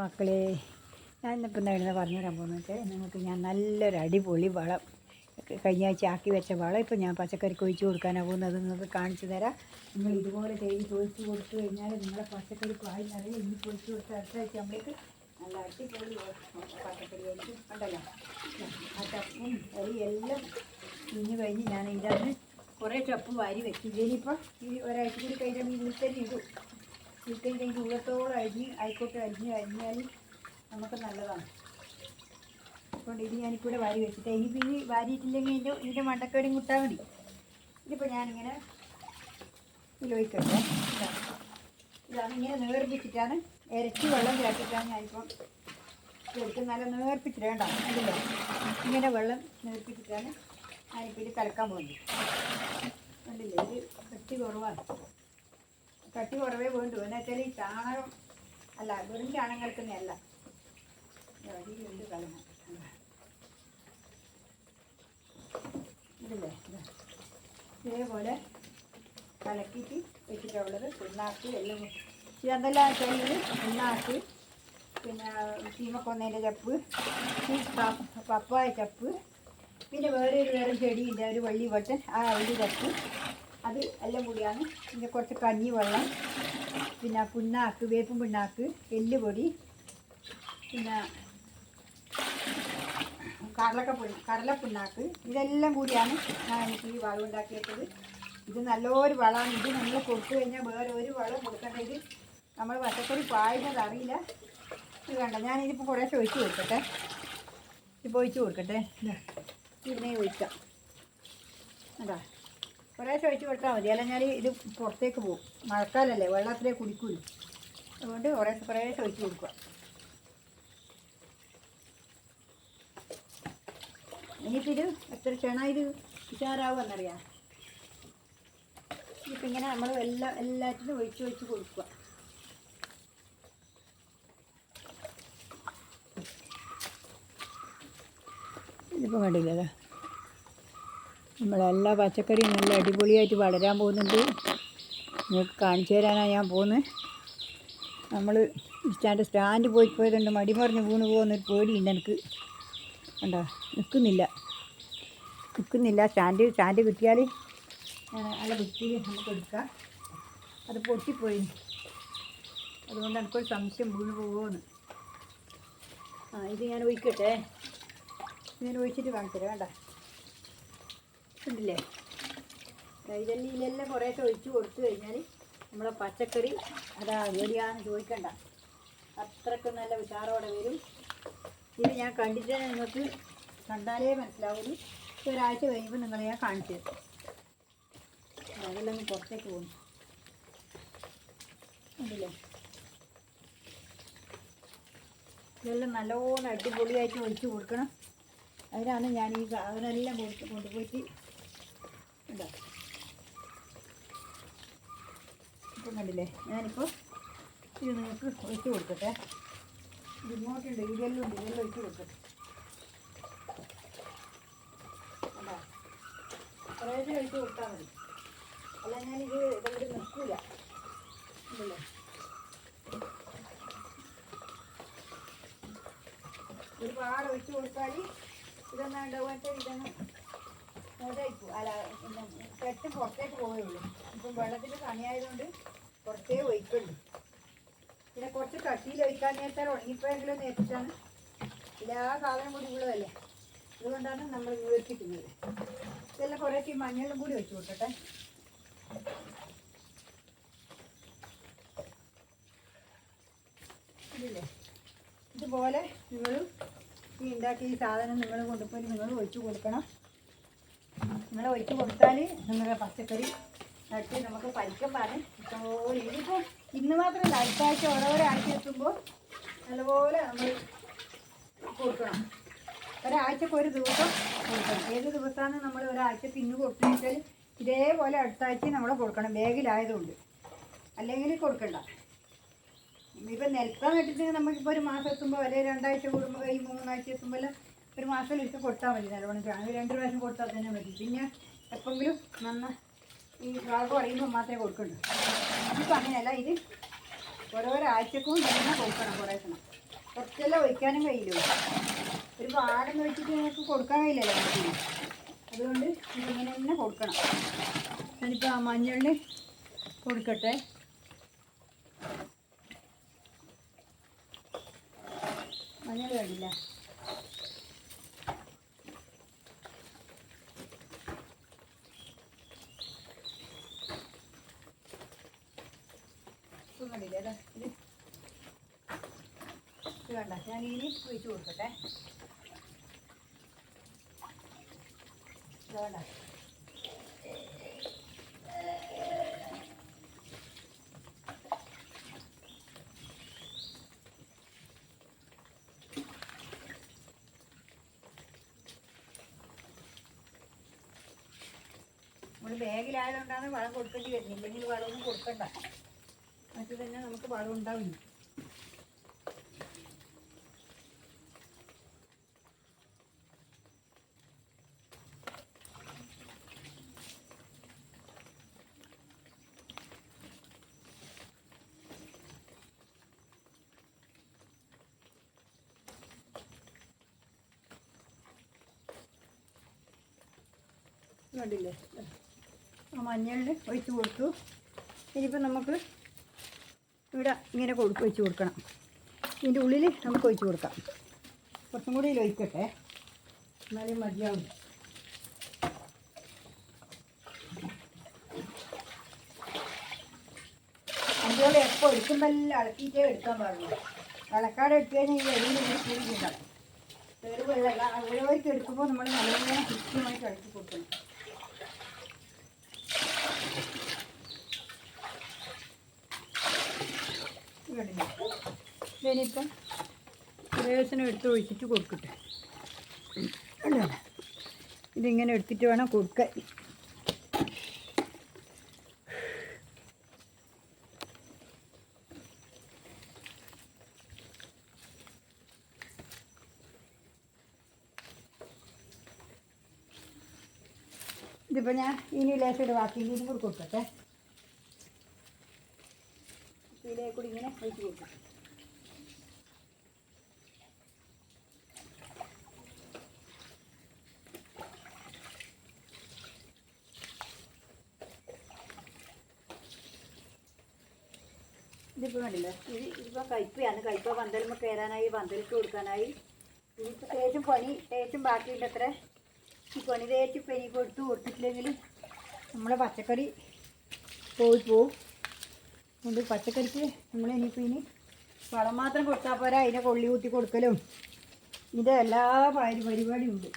മക്കളെ ഞാൻ ഇന്നിപ്പം എന്തായിരുന്നു പറഞ്ഞു തരാൻ പോകുന്നത്. വെച്ചാൽ നിങ്ങൾക്ക് ഞാൻ നല്ലൊരു അടിപൊളി വളം കഴിഞ്ഞ ആഴ്ച ആക്കി വെച്ച വളം ഇപ്പോൾ ഞാൻ പച്ചക്കറിക്ക് ഒഴിച്ചു കൊടുക്കാനാണ് പോകുന്നത്. നിങ്ങൾക്ക് കാണിച്ചു തരാം. നിങ്ങൾ ഇതുപോലെ ചെയ്ത് ചോദിച്ചു കൊടുത്തു കഴിഞ്ഞാൽ നിങ്ങളെ പച്ചക്കറി പായി നിറയെ ഇനി ചോദിച്ചു കൊടുത്ത് അടുത്ത ആഴ്ച നമ്മളേക്ക് നല്ല അടിപൊളി പച്ചക്കറി ആയിരിക്കും ഉണ്ടല്ലോ. ആ ചപ്പും എല്ലാം ഇനി കഴിഞ്ഞ് ഞാൻ ഇതിനകത്ത് കുറേ ചപ്പും വാരി വെച്ചു ഇനിയിപ്പോൾ ഈ ഒരാഴ്ച കൂടി കഴിഞ്ഞാൽ ഈ തന്നെ ഇടും. വീട്ടിൽ ചെയ്ത് ഉള്ളത്തോളം അരിഞ്ഞ് ആയിക്കോട്ടെ അരിഞ്ഞ് അരിഞ്ഞാൽ നമുക്ക് നല്ലതാണ്. അതുകൊണ്ട് ഇത് ഞാനിപ്പോൾ വാരി വെച്ചിട്ട് ഇനിയിപ്പോൾ ഇനി വാരിയിട്ടില്ലെങ്കിൽ ഇതിന്റെ ഇതിന്റെ മണ്ടക്കേടും കുട്ടാൽ മതി. ഇതിപ്പോൾ ഞാനിങ്ങനെ ഉപയോഗിക്കട്ടെ ഇതാണ് ഇങ്ങനെ നേർപ്പിച്ചിട്ടാണ് ഇരച്ചി വെള്ളം ചേർത്തിട്ടാണ് ഞാനിപ്പം ശരിക്കും നല്ല നേർപ്പിച്ചിട്ട് വേണ്ട ഇങ്ങനെ വെള്ളം നേർപ്പിച്ചിട്ടാണ് ഞാനിപ്പോൾ ഇത് കലക്കാൻ പോകുന്നത്. കണ്ടില്ലേ? ഇത് കുറവാണ്. കട്ടി കുറവേ വേണ്ടു. എന്ന് വെച്ചാൽ ഈ ചാണകം അല്ല വെറും ചാണകം കിടക്കുന്നതല്ല ഉണ്ട് കളയണം ഇതില്ലേ? ഇതാ. ഇതേപോലെ കലക്കിയിട്ട് വെച്ചിട്ടുള്ളത് പിണ്ണാക്കി എല്ലാം ഇതെന്തെല്ലാം വെച്ചാൽ പിണ്ണാക്കി പിന്നെ ചീമക്കൊന്നേന്റെ ചപ്പ് പപ്പായ ചപ്പ് പിന്നെ വേറെ ഒരു വേറെ ചെടിയുണ്ട് ഒരു വള്ളി വട്ടൻ ആ ഒരു ചപ്പ്. അത് എല്ലാം കൂടിയാണ് പിന്നെ കുറച്ച് കഞ്ഞി വെള്ളം പിന്നെ പിണ്ണാക്ക് വേപ്പും പിണ്ണാക്ക് എല്ലുപൊടി പിന്നെ കടലക്കപ്പൊടി കടലപ്പിണ്ണാക്ക്. ഇതെല്ലാം കൂടിയാണ് ഞാൻ എനിക്ക് ഈ വളം ഉണ്ടാക്കിയിട്ടത് ഇത് നല്ലൊരു വളമാണ്. ഇത് നമ്മൾ കൊടുത്തു കഴിഞ്ഞാൽ വേറെ ഒരു വളം കൊടുക്കേണ്ട. നമ്മൾ വശത്തൊരു പായുന്നത് അറിയില്ല. ഇത് വേണ്ട ഞാനിതിപ്പോൾ കുറേശ്ശെ ഒഴിച്ച് കൊടുക്കട്ടെ. ഇപ്പോൾ ഒഴിച്ച് കൊടുക്കട്ടെ. ഇതാ, ഇതിനെ ഒഴിക്കാം. അതാ കുറേശ്ശെ ഒഴിച്ച് കൊടുത്താൽ മതി. ഞാൻ ഇത് പുറത്തേക്ക് പോകും. മഴക്കാലല്ലേ വെള്ളത്തിലേക്ക് കുടിക്കൂല. അതുകൊണ്ട് കുറേശ്ശെ കുറേശ്ശെ ഒഴിച്ച് കൊടുക്കുക. ഇത് എത്ര ക്ഷണ ഇത് ഉഷാറാവുമെന്നറിയാം ഇപ്പം ഇങ്ങനെ നമ്മൾ എല്ലാ എല്ലാറ്റിനും ഒഴിച്ച് ഒഴിച്ച് കൊടുക്കുക. ഇതിപ്പോൾ കണ്ടില്ലല്ലോ. നമ്മളെല്ലാ പച്ചക്കറിയും നല്ല അടിപൊളിയായിട്ട് വളരാൻ പോകുന്നുണ്ട്. നിങ്ങൾക്ക് കാണിച്ചു തരാനാണ് ഞാൻ പോകുന്നത്. നമ്മൾ സ്റ്റാൻഡ് സ്റ്റാൻഡ് പോയി പോയതുകൊണ്ട് മടിമറിഞ്ഞ് വീണ് പോകുന്നൊരു പേടിയുണ്ട് എനിക്ക്. കണ്ടോ? നിൽക്കുന്നില്ല. നിൽക്കുന്നില്ല. സ്റ്റാൻഡ് സ്റ്റാൻഡ് കിട്ടിയാൽ നല്ല വൃത്തിയിൽ നമുക്ക് എടുക്കാം. അത് പൊട്ടിപ്പോയി. അതുകൊണ്ട് എനിക്കൊരു സംശയം വീണ് പോകുമെന്ന്. ആ ഇത് ഞാൻ ഒഴിക്കട്ടെ. ഞാൻ ഒഴിച്ചിട്ട് കാണിച്ചുതരാം വേണ്ട ഉണ്ടല്ലേ? കൈതല്ലിയിലെല്ലാം കുറേശ്ശെ ഒഴിച്ച് കൊടുത്തു കഴിഞ്ഞാൽ നമ്മളെ പച്ചക്കറി അതാ എവിടെയാണെന്ന് ചോദിക്കണ്ട. അത്രയ്ക്ക് നല്ല ഉഷാറോടെ വരും. ഇത് ഞാൻ കണ്ടിട്ട് നിങ്ങൾക്ക് കണ്ടാലേ മനസ്സിലാവുള്ളൂ. ഒരാഴ്ച കഴിയുമ്പോൾ നിങ്ങളെ ഞാൻ കാണിച്ചു തരും. അതെല്ലാം പുറത്തേക്ക് പോകുന്നു. ഉണ്ടല്ലേ? ഇതെല്ലാം നല്ലോണം അടിപൊളിയായിട്ട് ഒഴിച്ച് കൊടുക്കണം. അതിനാണ് ഞാൻ ഈ സാധനമെല്ലാം കൊടുത്ത് കൊണ്ടുപോയിട്ട് ഇതാ. ഇപ്പം കണ്ടില്ലേ? ഞാനിപ്പോൾ ഇത് നിങ്ങൾക്ക് ഒഴിച്ച് കൊടുക്കട്ടെ. ഇത് ഇങ്ങോട്ടുണ്ട് ഉണ്ട് ഇതെല്ലാം ഒഴിച്ച് കൊടുക്കട്ടെ കണ്ടോ? കുറേശ്ശെ കൊടുത്താൽ മതി. അല്ല ഞാനിത് ഇതെങ്കിലും നിൽക്കില്ല ഉണ്ടല്ലേ? ഒരുപാട് ഒഴിച്ച് കൊടുത്താൽ ഇതെന്നാ ഉണ്ടാവാത്ത ഇതൊന്നും? മോശമായിപ്പോ അല്ല പെട്ട് പുറത്തേക്ക് ഉള്ളൂ. ഇപ്പം വെള്ളത്തിന്റെ പണിയായതുകൊണ്ട് പുറത്തേ ഒഴിക്കുള്ളൂ പിന്നെ കുറച്ച് കട്ടിയിൽ ഒഴിക്കാൻ നേരത്താൽ ഉണങ്ങിപ്പോയെങ്കിലും നേരിട്ടാണ് എല്ലാ സാധനം കൂടി ഉള്ളതല്ലേ? അതുകൊണ്ടാണ് നമ്മൾ വീർപ്പിക്കുന്നത് ഇതെല്ലാം കുറേശ്ശെ മഞ്ഞളും കൂടി വെച്ച് കൊടുക്കട്ടെ. ഇതില്ലേ? ഇതുപോലെ നിങ്ങൾ ഈ ഉണ്ടാക്കിയ സാധനം നിങ്ങൾ കൊണ്ടുപോയി നിങ്ങൾ ഒഴിച്ചു കൊടുക്കണം. നിങ്ങൾ ഒഴിച്ച് കൊടുത്താൽ നിങ്ങളുടെ പച്ചക്കറി നട്ട് നമുക്ക് പരിക്കം പാടും. ഇഷ്ടംപോലെ ഇതിപ്പോൾ ഇന്ന് മാത്രമല്ല അടുത്താഴ്ച ഓരോരോ ആഴ്ച എത്തുമ്പോൾ നല്ലപോലെ നമ്മൾ കൊടുക്കണം. ഒരാഴ്ചക്ക് ഒരു ദിവസം കൊടുക്കണം. ഏത് ദിവസമാണ് നമ്മൾ ഒരാഴ്ച തിന്ന് കൊടുത്തുവെച്ചാൽ ഇതേപോലെ അടുത്താഴ്ച നമ്മൾ കൊടുക്കണം ബാഗിലായതുകൊണ്ട്. അല്ലെങ്കിൽ കൊടുക്കണ്ട. ഇപ്പം നെൽക്കാൻ നട്ടിട്ടുണ്ടെങ്കിൽ നമുക്കിപ്പോൾ ഒരു മാസം എത്തുമ്പോൾ അല്ലെങ്കിൽ രണ്ടാഴ്ച കൂടുമ്പോൾ ഈ മൂന്നാഴ്ച എത്തുമ്പോൾ ഒരു മാസം ഒരിക്കൽ കൊടുത്താൽ മതി നല്ലോണം ചാണകം രണ്ട് പ്രാവശ്യം കൊടുത്താൽ തന്നെ മതി. പിന്നെ എപ്പോഴെങ്കിലും നന്ന ഈ ഭാഗം പറയുമ്പോൾ മാത്രമേ കൊടുക്കുള്ളൂ. ഇതിപ്പോൾ അങ്ങനെയല്ല ഇത് ഓരോരോ ആഴ്ചക്കും തന്നെ കൊടുക്കണം കുറേശ്ശണം കുറച്ചെല്ലാം ഒഴിക്കാനും കഴിയില്ല. ഒരു വാടം വെച്ചിട്ട് നിങ്ങൾക്ക് കൊടുക്കാൻ കഴിയില്ലല്ലോ. അതുകൊണ്ട് ഇതിങ്ങനെ തന്നെ കൊടുക്കണം. ഞാനിപ്പോൾ ആ മഞ്ഞളിൽ കൊടുക്കട്ടെ. മഞ്ഞൾ കണ്ടില്ല ഇപ്പം കണ്ടില്ലേ അതാ ഇത് ഇത് ഞാൻ ഒഴിച്ച് കൊടുക്കട്ടെ. നമ്മൾ ബാഗിലായതുകൊണ്ടാണ് വളം കൊടുക്കേണ്ടി വരുന്നത്. ഇല്ലെങ്കിൽ വളമൊന്നും കൊടുക്കണ്ട. മറ്റു തന്നെ നമുക്ക് വളം ഉണ്ടാവില്ല. കണ്ടില്ലേ? ആ മഞ്ഞളിൽ ഒഴിച്ച് കൊടുത്തു. ഇനിയിപ്പോൾ നമുക്ക് ഇവിടെ ഇങ്ങനെ കൊടുത്ത് ഒഴിച്ച് കൊടുക്കണം. ഇതിന്റെ ഉള്ളിൽ നമുക്ക് ഒഴിച്ച് കൊടുക്കാം. കുറച്ചും കൂടി ഒഴിക്കട്ടെ. എന്നാലും മതിയാവും. അതുപോലെ എപ്പോൾ എടുക്കുമ്പോഴെല്ലാം ഇളക്കിയിട്ടേ എടുക്കാൻ പാടുള്ളൂ. ഇളക്കാട് എടുത്തു കഴിഞ്ഞാൽ ഈ വെളിയിൽ ഇങ്ങനെ കൂടിയിട്ടുണ്ടാവും വേറെ അവരവർക്ക് എടുക്കുമ്പോൾ നമ്മൾ നല്ല കൃത്യമായിട്ട് ഇളക്കി കൊടുക്കണം. ഇനിയിപ്പം ലേശനം എടുത്ത് ഒഴിച്ചിട്ട് കൊടുക്കട്ടെ. അല്ല? ഇതിങ്ങനെ എടുത്തിട്ട് വേണം കൊടുക്കാൻ. ഇതിപ്പോൾ ഞാൻ ഇനി ലേശം ഒരു ഇനി കൂടി കൊടുക്കട്ടെ. ഇതിലേ കൂടി ഇങ്ങനെ ഒഴിച്ച് കൊടുക്കാം ഇതിപ്പോൾ വേണ്ടില്ല ഇത് ഇതിപ്പോൾ കയ്പയാണ് കയ്പ പന്തലുമ്പോൾ കയറാനായി പന്തലിട്ട് കൊടുക്കാനായി. ഇനിയിപ്പോൾ തേച്ചും പണി തേച്ചും ബാക്കിയുണ്ട് അത്ര. ഈ പണി തേച്ച് പനി കൊടുത്ത് കൊടുത്തിട്ടില്ലെങ്കിൽ നമ്മളെ പച്ചക്കറി പോയി പോവും. അതുകൊണ്ട് പച്ചക്കറിക്ക് നമ്മൾ ഇനിയിപ്പോൾ ഇനി വളം മാത്രം കൊടുത്താൽ പോരാ. അതിനെ കൊള്ളി കൂത്തി കൊടുക്കലും. ഇതിന്റെ എല്ലാ പരി പരിപാടിയും ഉണ്ട്.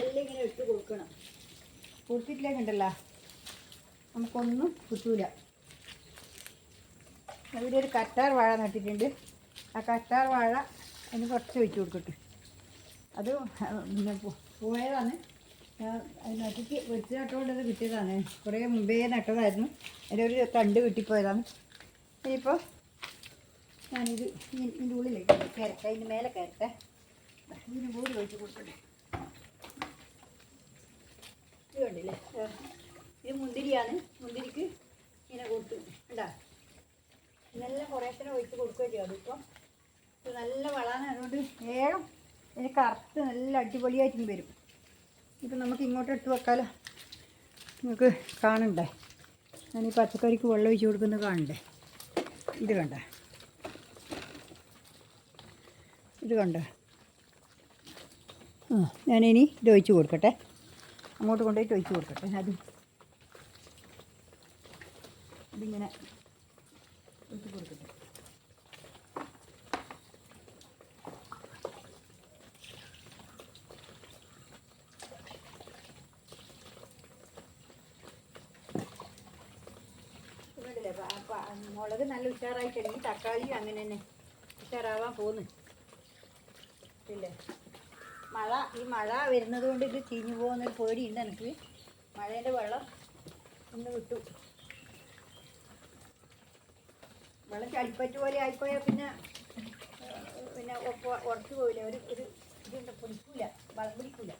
എല്ലാം ഇങ്ങനെ ഇട്ട് കൊടുക്കണം. കൊടുത്തിട്ടില്ലേക്കുണ്ടല്ലോ നമുക്കൊന്നും കിട്ടൂല. ഇവിടെ ഒരു കറ്റാർ വാഴ നട്ടിട്ടുണ്ട്. ആ കറ്റാർ വാഴ അതിന് കുറച്ച് വെച്ച് കൊടുക്കട്ടെ അത് പിന്നെ പോയതാണ്. നട്ടിട്ട് വെച്ച് നട്ടുകൊണ്ട് അത് കിട്ടിയതാണ്. കുറേ മുമ്പേ നട്ടതായിരുന്നു. അതിന്റെ ഒരു തണ്ട് കിട്ടിപ്പോയതാണ്. ഇനിയിപ്പോൾ ഞാനിത് ഇതിന്റെ ഉള്ളിലേക്ക് കയറട്ടെ. ഇതിന്റെ മേലെ കയറട്ടെ. ഇതിന് കൂടി വെച്ച് കൊടുക്കട്ടെ ഇത് കണ്ടില്ലേ. ഇത് മുന്തിരിയാണ് മുന്തിരിക്ക് ഇങ്ങനെ കൊടുത്തു ഉണ്ടാ കുറേശ്ശനെ ഒഴിച്ച് കൊടുക്കുകയും ചെയ്യും അതിപ്പം. ഇത് നല്ല വളമാണ് അതുകൊണ്ട് വേഗം ഇതിന് കറുത്ത് നല്ല അടിപൊളിയായിട്ടും വരും. ഇപ്പം നമുക്ക് ഇങ്ങോട്ട് ഇട്ട് വെക്കാലോ. നിങ്ങൾക്ക് കാണണ്ടേ? ഞാൻ ഈ പച്ചക്കറിക്ക് വെള്ളം ഒഴിച്ച് കൊടുക്കുന്നത് കാണണ്ടേ? ഇത് കണ്ട? ഇത് കണ്ട? ഞാനിനി ഇത് ഒഴിച്ച് കൊടുക്കട്ടെ. അങ്ങോട്ട് കൊണ്ടുപോയിട്ട് ഒഴിച്ച് കൊടുക്കട്ടെ. അത് ഇതിങ്ങനെ ഒഴിച്ച് കൊടുക്കട്ടെ. മുളക് നല്ല ഉഷാറായിട്ടുണ്ട് ഈ തക്കാളി അങ്ങനെ തന്നെ ഉഷാറാവാൻ പോകുന്നു ഇല്ലേ? മഴ ഈ മഴ വരുന്നത് കൊണ്ട് ഇത് ചീഞ്ഞു പോകുന്നൊരു പേടിയുണ്ട് എനിക്ക്. മഴേന്റെ വെള്ളം ഒന്ന് വിട്ടു. വെള്ളം ചളിപ്പറ്റ് പോലെ ആയിപ്പോയാൽ പിന്നെ പിന്നെ ഉറച്ചു പോയില്ല ഒരു ഒരു ഇതുണ്ട് പിടിക്കൂല വളം പിടിക്കൂല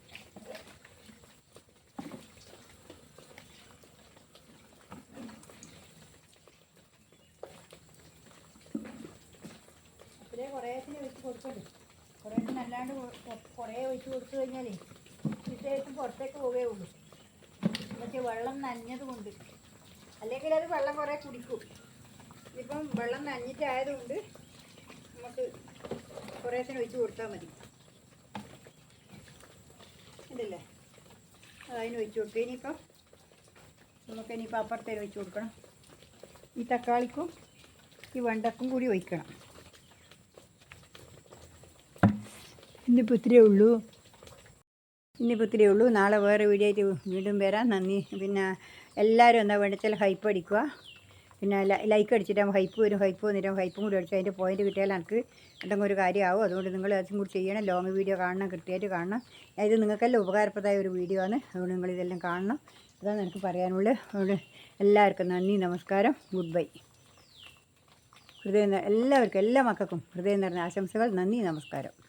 ഒഴിച്ച് കുറേ അല്ലാണ്ട് കുറേ ഒഴിച്ച് കൊടുത്തു കഴിഞ്ഞാലേ വിശേഷം പുറത്തേക്ക് പോവേ ഉള്ളൂ. പക്ഷേ വെള്ളം നനഞ്ഞത് കൊണ്ട്. അല്ലെങ്കിൽ അത് വെള്ളം കുറേ കുടിക്കും. ഇപ്പം വെള്ളം നനഞ്ഞിട്ടായതുകൊണ്ട് നമുക്ക് കുറേശ്ശിനെ ഒഴിച്ച് കൊടുത്താൽ മതി. ഇതല്ലേ? അതിന് ഒഴിച്ച് കൊടുത്തു. ഇനിയിപ്പം നമുക്ക് ഇനിയിപ്പോൾ അപ്പുറത്തേന് ഒഴിച്ച് കൊടുക്കണം. ഈ തക്കാളിക്കും ഈ വെണ്ടക്കും കൂടി ഒഴിക്കണം. ഇന്നിപ്പോൾ ഇത്രയേ ഉള്ളൂ. ഇന്നിപ്പോൾ ഇത്രയേ ഉള്ളൂ. നാളെ വേറെ വീഡിയോ ആയിട്ട് വീണ്ടും വരാം. നന്ദി. പിന്നെ എല്ലാവരും എന്താ വേണ്ടച്ചാൽ ഹൈപ്പ് അടിക്കുക. പിന്നെ ലൈക്ക് അടിച്ചിട്ടാകുമ്പോൾ ഹൈപ്പ് വരും. ഹൈപ്പ് വന്നിട്ടാകും ഹൈപ്പും കൂടി അടിച്ച് അതിന്റെ പോയിന്റ് കിട്ടിയാൽ എനിക്ക് എന്തെങ്കിലും ഒരു കാര്യമാവും. അതുകൊണ്ട് നിങ്ങൾ അതും കൂടി ചെയ്യണം. ലോങ് വീഡിയോ കാണണം. കൃത്യമായിട്ട് കാണണം. ഇത് നിങ്ങൾക്കെല്ലാം ഉപകാരപ്രദമായ ഒരു വീഡിയോ ആണ്. അതുകൊണ്ട് നിങ്ങൾ ഇതെല്ലാം കാണണം. അതാണ് എനിക്ക് പറയാനുള്ളത്. അതുകൊണ്ട് എല്ലാവർക്കും നന്ദി. നമസ്കാരം. ഗുഡ് ബൈ ഹൃദയം എല്ലാവർക്കും എല്ലാ മക്കൾക്കും ഹൃദയം നിറഞ്ഞ ആശംസകൾ. നന്ദി. നമസ്കാരം.